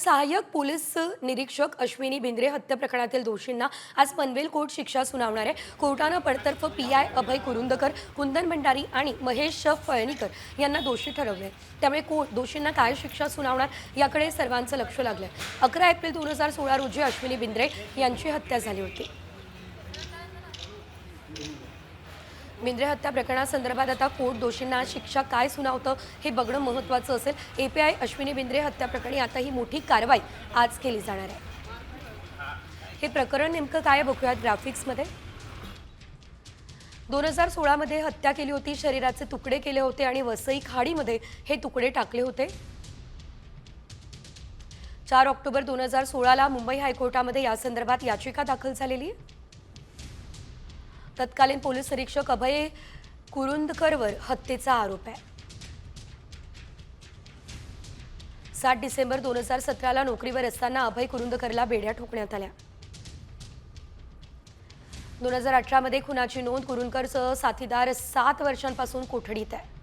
सहाय्यक पोलीस निरीक्षक अश्विनी बिंद्रे हत्या प्रकरणातील दोषींना आज पनवेल कोर्ट शिक्षा सुनावणार आहे. कोर्टानं पडतर्फ पी आय अभय कुरुंदकर कुंदन भंडारी आणि महेश फळणीकर यांना दोषी ठरवले त्यामुळे कोर्ट दोषींना काय शिक्षा सुनावणार याकडे सर्वांचं लक्ष लागलं अकरा एप्रिल दोन हजार सोळा रोजी अश्विनी बिंद्रे यांची हत्या झाली होती. बिंद्रे हत्या प्रकरणासंदर्भात आता कोर्ट दोषींना शिक्षा काय सुनावतं हे बघणं महत्त्वाचं असेल. एपीआय अश्विनी बिंद्रे हत्या प्रकरणी आता ही मोठी कारवाई आज केली जाणार आहे. हे प्रकरण नेमकं काय बघूयात ग्राफिक्समध्ये दोन हजार सोळामध्ये हत्या केली होती शरीराचे तुकडे केले होते आणि वसई खाडीमध्ये हे तुकडे टाकले होते. चार ऑक्टोबर दोन हजार सोळाला मुंबई हायकोर्टामध्ये या संदर्भात याचिका दाखल झालेली आहे. तत्कालीन पोलीस निरीक्षक अभय कुरुंदकरवर हत्येचा आरोप आहे. सात डिसेंबर दोन हजार सतराला नोकरीवर असताना अभय कुरुंदकरला बेड्या ठोकण्यात आल्या. दोन हजार अठरामध्ये खुनाची नोंद कुरुंदकरसह साथीदार सात वर्षांपासून कोठडीत आहे.